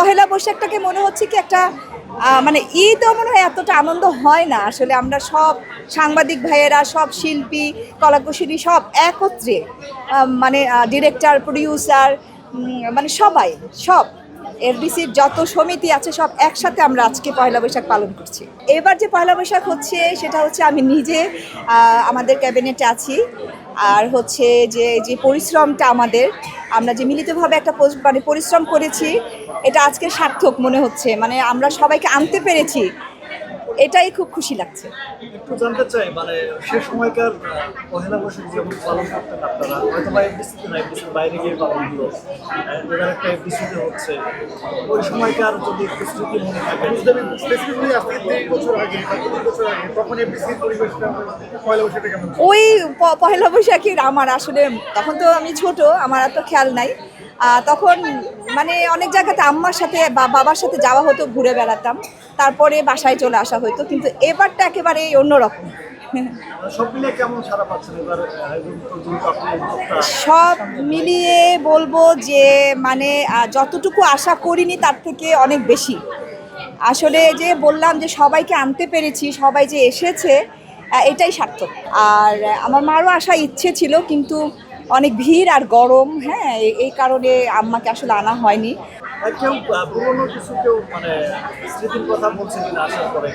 পহেলা বৈশাখটাকে মনে হচ্ছে কি একটা মানে ঈদও মনে হয় এতটা আনন্দ হয় না। আসলে আমরা সব সাংবাদিক ভাইয়েরা, সব শিল্পী, কলাকুশলী সব একত্রে মানে ডিরেক্টর প্রডিউসার মানে সবাই, সব এফডিসির যত সমিতি আছে সব একসাথে আমরা আজকে পয়লা বৈশাখ পালন করছি। এবার যে পয়লা বৈশাখ হচ্ছে, সেটা হচ্ছে আমি নিজে আমাদের ক্যাবিনেটে আছি। আর হচ্ছে যে যে পরিশ্রমটা আমাদের, আমরা যে মিলিতভাবে একটা মানে পরিশ্রম করেছি, এটা আজকে সার্থক মনে হচ্ছে। মানে আমরা সবাইকে আনতে পেরেছি। এটাই খুব খুশি লাগছে। একটু জানতে চাই মানে সে সময়কার পহেলা বৈশাখ যেমন পালন করতেন আপনারা হয়তো বা এফডিসিতে না এফডিসির বাইরে গিয়ে পালন হলো এবার একটা এফডিসিতে হচ্ছে। ওই সময়কার যদি একটু স্মৃতি মনে থাকে। স্পেসিফিকলি আজকে বছর আগে বছর আগে তখন এফডিসির পরিবেশটা পয়লা বৈশাখটা কেমন ওই পহেলা বৈশাখীর আমার আসলে তখন তো আমি ছোট আমার এত খেয়াল নাই। তখন মানে অনেক জায়গাতে আম্মার সাথে বা বাবার সাথে যাওয়া হতো ঘুরে বেড়াতাম। তারপরে বাসায় চলে আসা হতো কিন্তু এবারটা একেবারে অন্যরকম। সব মিলিয়ে বলব যে মানে যতটুকু আশা করিনি তার থেকে অনেক বেশি। আসলে যে বললাম যে সবাইকে আনতে পেরেছি সবাই যে এসেছে এটাই সার্থক। আর আমার মারও আসার ইচ্ছে ছিল কিন্তু অনেক ভিড় আর গরম হ্যাঁ এই কারণে আম্মাকে আসলে আনা হয়নি। কেউ পুরনো কিছু কেউ মানে স্মৃতির কথা বলছে কিনা আসার পরে?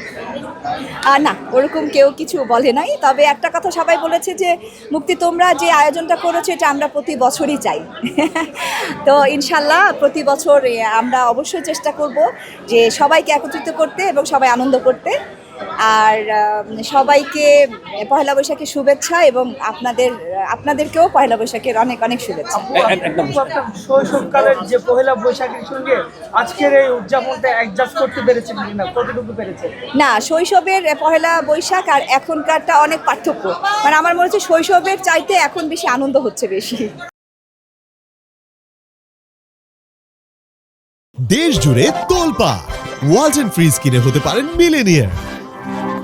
না ওরকম কেউ কিছু বলে নাই। তবে একটা কথা সবাই বলেছে যে মুক্তি তোমরা যে আয়োজনটা করেছ এটা আমরা প্রতি বছরই চাই। তো ইনশাল্লাহ প্রতি বছর আমরা অবশ্যই চেষ্টা করব যে সবাইকে একত্রিত করতে এবং সবাই আনন্দ করতে। আর সবাইকে পয়লা বৈশাখের শুভেচ্ছা এবং আপনাদের আপনাদেরকেও পয়লা বৈশাখের অনেক অনেক শুভেচ্ছা। একদম। শৈশবকালের যে পহেলা বৈশাখের সঙ্গে আজকের এই উদযাপনটা অ্যাডজাস্ট করতে পেরেছেন কিনা কতটুকু পেরেছেন? না শৈশবের পহেলা বৈশাখ আর এখনকারটা অনেক পার্থক্য। মানে আমার মনে হচ্ছে শৈশবের চাইতে এখন বেশি আনন্দ হচ্ছে বেশি। দেশ জুড়ে তোলপা ওয়ালটন ফ্রিজ কিনে হতে পারেন মিলেনিয়ার